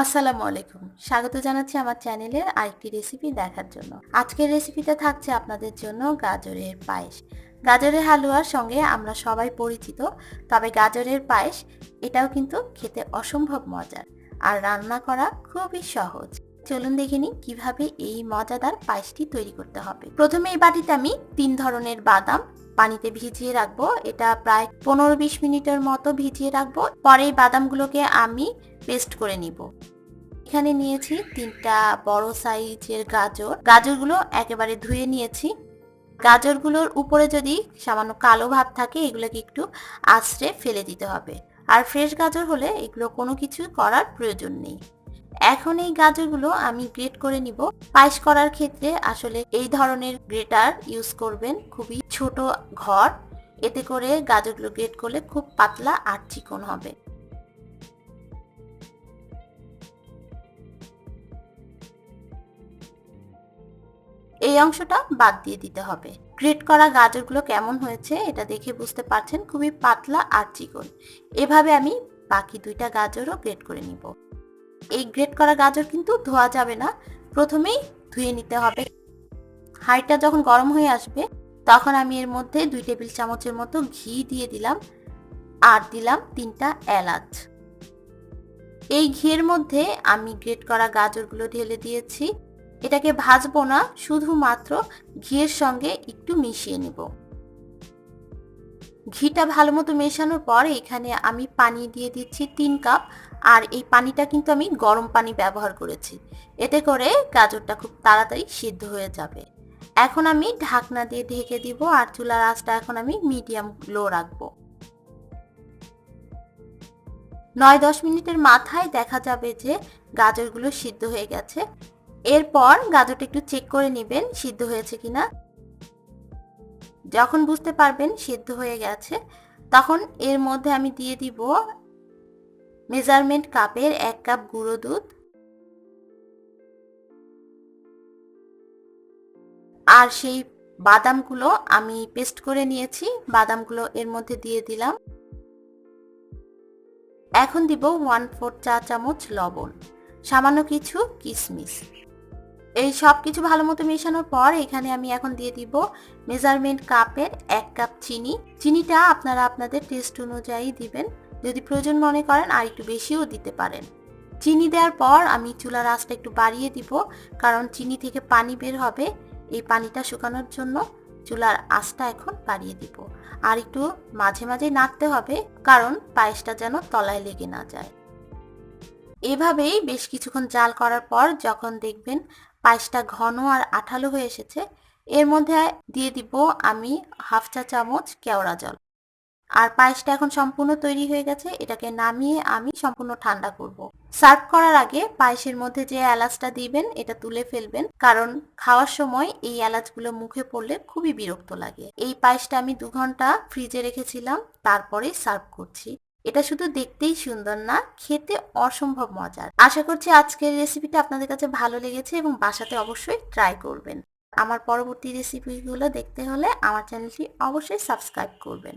আসসালামু আলাইকুম। স্বাগত জানাচ্ছি আমার চ্যানেলের আরেকটি রেসিপি দেখার জন্য। আজকের রেসিপিটা থাকছে আপনাদের জন্য গাজরের পায়েস। গাজরের হালুয়ার সঙ্গে আমরা সবাই পরিচিত, তবে গাজরের পায়েস, এটাও কিন্তু খেতে অসম্ভব মজার আর রান্না করা খুবই সহজ। চলুন দেখে নিই কীভাবে এই মজাদার পায়েসটি তৈরি করতে হবে। প্রথমে এই বাটিতে আমি তিন ধরনের বাদাম পানিতে ভিজিয়ে রাখব। এটা প্রায় পনেরো বিশ মিনিটের মতো ভিজিয়ে রাখব। পরে বাদামগুলোকে আমি পেস্ট করে নিব। এখানে নিয়েছি তিনটা বড় সাইজের গাজর। গাজরগুলো একেবারে ধুয়ে নিয়েছি। গাজরগুলোর উপরে যদি সামান্য কালো ভাব থাকে, এগুলোকে একটু আশ্রে ফেলে দিতে হবে। আর ফ্রেশ গাজর হলে এগুলো কোনো কিছু করার প্রয়োজন নেই। এখন এই গাজরগুলো আমি গ্রেট করে নিব। পায়েস করার ক্ষেত্রে আসলে এই ধরনের গ্রেটার ইউজ করবেন। খুবই ছোট ঘর। এতে করে গাজরগুলো গ্রেট করলে খুব পাতলা আর চিকন হবে। এই অংশটা বাদ দিয়ে দিতে হবে। গ্রেট করা গাজরগুলো কেমন হয়েছে এটা দেখে বুঝতে পারছেন। খুবই পাতলা আর চিকন। এভাবে আমি বাকি দুইটা গাজরও গ্রেট করে নিব। এই গ্রেট করা গাজর কিন্তু ধোয়া যাবে না। প্রথমেই ধুয়ে নিতে হবে। হাঁড়িটা যখন গরম হয়ে আসবে, তখন আমি এর মধ্যে দুই টেবিল চামচের মতো ঘি দিয়ে দিলাম আর দিলাম তিনটা এলাচ। এই ঘিয়ের মধ্যে আমি গ্রেট করা গাজরগুলো ঢেলে দিয়েছি। এটাকে ভাজবো না, শুধুমাত্র ঘিয়ের সঙ্গে একটু মিশিয়ে নিব। ঘিটা ভালো মতো মেশানোর পর এখানে আমি পানি দিয়ে দিচ্ছি তিন কাপ আর এই পানিটা কিন্তু আমি গরম পানি ব্যবহার করেছি। এতে করে গাজরটা খুব তাড়াতাড়ি সিদ্ধ হয়ে যাবে। এখন আমি ঢাকনা দিয়ে ঢেকে দিব আর চুলার আঁচটা এখন আমি মিডিয়াম লো রাখব। নয় দশ মিনিটের মাথায় দেখা যাবে যে গাজরগুলো সিদ্ধ হয়ে গেছে। এরপর গাজরটা একটু চেক করে নেবেন সিদ্ধ হয়েছে কিনা। যখন বুঝতে পারবেন সিদ্ধ হয়ে গেছে, তখন এর মধ্যে আমি দিয়ে দিব মেজারমেন্ট কাপের এক কাপ গুঁড়ো দুধ, আর সেই বাদামগুলো আমি পেস্ট করে নিয়েছি। বাদামগুলো এর মধ্যে দিয়ে দিলাম। এখন দিব ওয়ান ফোর চা চামচ লবণ, সামান্য কিছু কিশমিশ এই সব কিছু ভালো মতো মেশানোর পর এখানে আমি এখন দিয়ে দিব মেজারমেন্ট কাপের এক কাপ চিনি। চিনিটা আপনারা আপনাদের টেস্ট অনুযায়ী দিবেন। যদি প্রয়োজন মনে করেন আর একটু বেশিও দিতে পারেন। চিনি দেওয়ার পর আমি চুলার আঁচটা একটু বাড়িয়ে দিব, কারণ চিনি থেকে পানি বের হবে। এই পানিটা শুকানোর জন্য চুলার আঁচটা এখন বাড়িয়ে দিব। আর একটু মাঝে মাঝে নাড়তে হবে, কারণ পায়েসটা যেন তলায় লেগে না যায়। এভাবেই বেশ কিছুক্ষণ জাল করার পর যখন দেখবেন পায়েসটা ঘন আর আঠালো হয়ে এসেছে, এর মধ্যে দিয়ে দিব আমি হাফ চা চামচ কেওড়া জল। আর পায়েসটা এখন সম্পূর্ণ তৈরি হয়ে গেছে, এটাকে নামিয়ে আমি সম্পূর্ণ ঠান্ডা করব। সার্ভ করার আগে পায়েসের মধ্যে যে এলাচটা দিবেন, এটা তুলে ফেলবেন, কারণ খাওয়ার সময় এই এলাচগুলো মুখে পড়লে খুবই বিরক্ত লাগে। এই পায়েসটা আমি দু ঘণ্টা ফ্রিজে রেখেছিলাম, তারপরে সার্ভ করছি। এটা শুধু দেখতেই সুন্দর না, খেতে অসম্ভব মজার। আশা করছি আজকের রেসিপিটা আপনাদের কাছে ভালো লেগেছে এবং বাসাতে অবশ্যই ট্রাই করবেন। আমার পরবর্তী রেসিপিগুলো দেখতে হলে আমার চ্যানেলটি অবশ্যই সাবস্ক্রাইব করবেন।